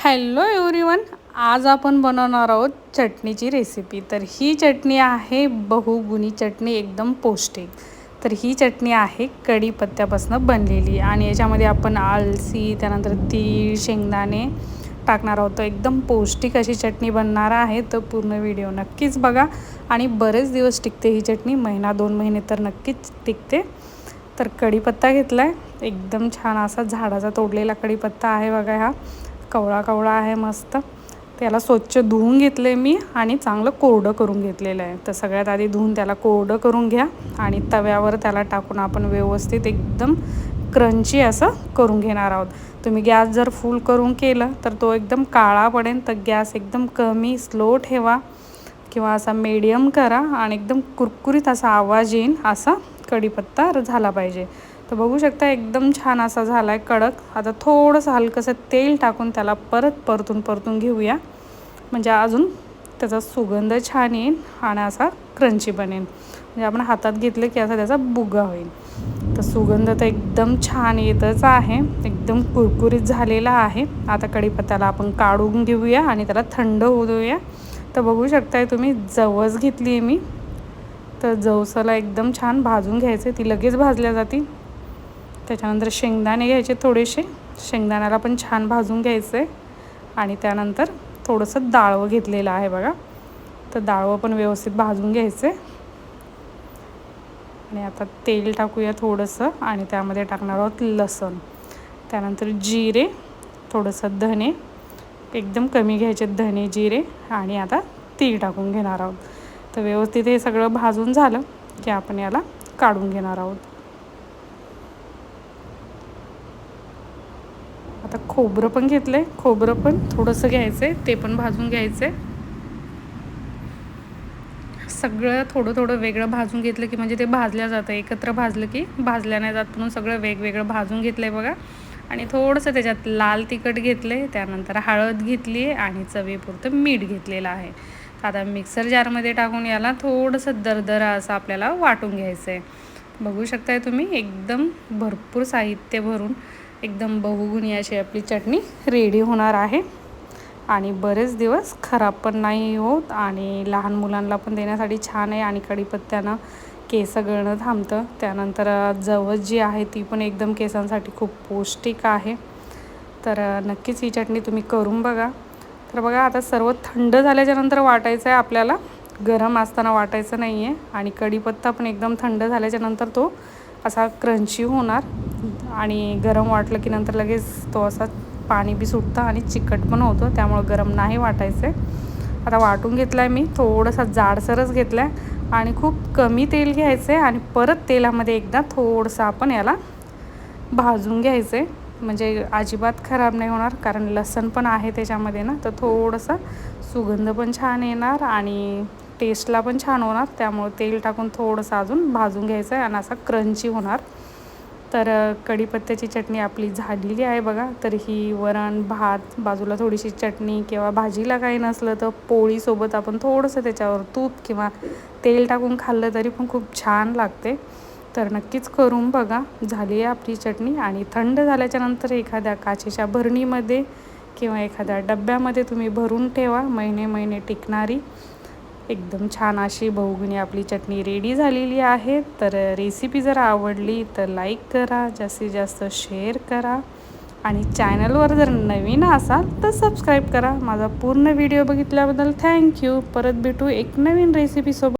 Hello everyone आज आपण बनवणार आहोत चटणीची रेसिपी. तर ही चटणी आहे बहुगुणी चटणी एकदम पौष्टिक. तर ही चटणी आहे कढीपत्त्यापासून बनलेली आणि याच्यामध्ये आपण आलसी त्यानंतर तीळ शेंगदाणे टाकणार आहोत. एकदम पौष्टिक अशी चटणी बनणार आहे. तर पूर्ण व्हिडिओ नक्कीच बघा आणि बरेच दिवस टिकते ही चटणी. महिना दोन महिने तर नक्कीच टिकते. तर कढीपत्ता घेतला आहे एकदम छान असा झाडाचा तोडलेला कढीपत्ता आहे बघा हा. कवळा कवळा आहे मस्त. त्याला स्वच्छ धुवून घेतले मी आणि चांगलं कोरडं करून घेतलेलं आहे. तर सगळ्यात आधी धुवून त्याला कोरडं करून घ्या आणि तव्यावर त्याला टाकून आपण व्यवस्थित एकदम क्रंची असं करून घेणार आहोत. तुम्ही गॅस जर फुल करून केलं तर तो एकदम काळा पडेल. तर गॅस एकदम कमी स्लो ठेवा किंवा असा मीडियम करा आणि एकदम कुरकुरीत असा आवाज येईन असा कढीपत्ता झाला पाहिजे. तर बघू शकता एकदम छान असा झाला आहे कडक. आता थोडंसं हलकंसं तेल टाकून त्याला परत परतून परतून घेऊया. म्हणजे अजून त्याचा सुगंध छान येईल आणि असा क्रंची बनेल म्हणजे आपण हातात घेतलं की असा त्याचा बुगा होईल. तर सुगंध तर एकदम छान येतच आहे. एकदम कुरकुरीत झालेला आहे. आता कढीपत्त्याला आपण काढून घेऊया आणि त्याला थंड होऊ देऊया. तर बघू शकताय तुम्ही जवस घेतली आहे मी. तर जवसाला एकदम छान भाजून घ्यायचं ती लगेच भाजल्या जाते त्याच्यानंतर शेंगदाणे घ्यायचे थोडेसे. शेंगदाण्याला पण छान भाजून घ्यायचं. आहे आणि त्यानंतर थोडंसं डाळवं घेतलेलं आहे बघा. तर डाळवं पण व्यवस्थित भाजून घ्यायचं. आणि आता तेल टाकूया थोडंसं आणि त्यामध्ये टाकणार आहोत लसण. त्यानंतर जिरे थोडंसं धने. एकदम कमी घ्यायचे धने जिरे आणि आता तीळ टाकून घेणार आहोत. तर व्यवस्थित हे सगळं भाजून झालं की आपण याला काढून घेणार आहोत. आता खोबरं पण घेतलं आहे खोबरं पण थोडंसं घ्यायचं आहे ते पण भाजून घ्यायचं आहे सगळं थोडं थोडं वेगळं भाजून घेतलं की म्हणजे ते भाजल्या जातं. एकत्र भाजलं की भाजल्या नाही जात म्हणून सगळं वेगवेगळं भाजून घेतलं आहे बघा. आणि थोडंसं त्याच्यात लाल तिखट घेतलं आहे त्यानंतर हळद घेतली आहे आणि चवीपुरतं मीठ घेतलेलं आहे. आता मिक्सर जारमध्ये टाकून याला थोडंसं दरदरा असं आपल्याला वाटून घ्यायचं आहे बघू शकताय तुम्ही एकदम भरपूर साहित्य भरून एकदम बहुगुणी अशी आपली चटणी रेडी होणार आहे. आणि बरेच दिवस खराब पण नाही होत आणि लहान मुलांना पण देण्यासाठी छान आहे आणि कढीपत्त्यानं केस गळणं थांबतं. त्यानंतर जवस जी आहे ती पण एकदम केसांसाठी खूप पौष्टिक आहे. तर नक्कीच ही चटणी तुम्ही करून बघा. तर बघा आता सर्व थंड झाल्याच्यानंतर वाटायचं आहे आपल्याला. गरम असताना वाटायचं नाही आहे आणि कढीपत्ता पण एकदम थंड झाल्याच्यानंतर तो असा क्रंची होणार. आणि गरम वाटलं की नंतर लगेच तो असा पाणी बी सुटतं आणि चिकट पण होतं त्यामुळं गरम नाही वाटायचं. आता वाटून घेतला आहे मी थोडंसा जाडसरच घेतला आहे आणि खूप कमी तेल घ्यायचं आहे आणि परत तेलामध्ये एकदा थोडंसं आपण याला भाजून घ्यायचं. आहे म्हणजे अजिबात खराब नाही होणार कारण लसण पण आहे त्याच्यामध्ये ना तर थोडंसं सुगंध पण छान येणार आणि टेस्टला पण छान होणार. त्यामुळं तेल टाकून थोडंसं अजून भाजून घ्यायचं आहे आणि असा क्रंची होणार. तर कढीपत्त्याची चटणी आपली झालेली आहे बघा. तर ही वरण भात बाजूला थोडीशी चटणी किंवा भाजीला काही नसलं तर पोळीसोबत आपण थोडंसं त्याच्यावर तूप किंवा तेल टाकून खाल्लं तरी पण खूप छान लागते. तर नक्कीच करून बघा. झाली आहे आपली चटणी आणि थंड झाल्याच्यानंतर एखाद्या काचेच्या भरणीमध्ये किंवा एखाद्या डब्यामध्ये तुम्ही भरून ठेवा. महिने महिने टिकणारी. एकदम छान अशी बहुगुणी आपली चटणी रेडी झालेली आहे. तर रेसिपी जर आवडली तर लाईक करा जास्तीत जास्त शेअर करा. आणि चॅनलवर जर नवीन असाल तर सबस्क्राईब करा. माझा पूर्ण व्हिडिओ बघितल्याबद्दल थँक्यू परत भेटू एक नवीन रेसिपीसोबत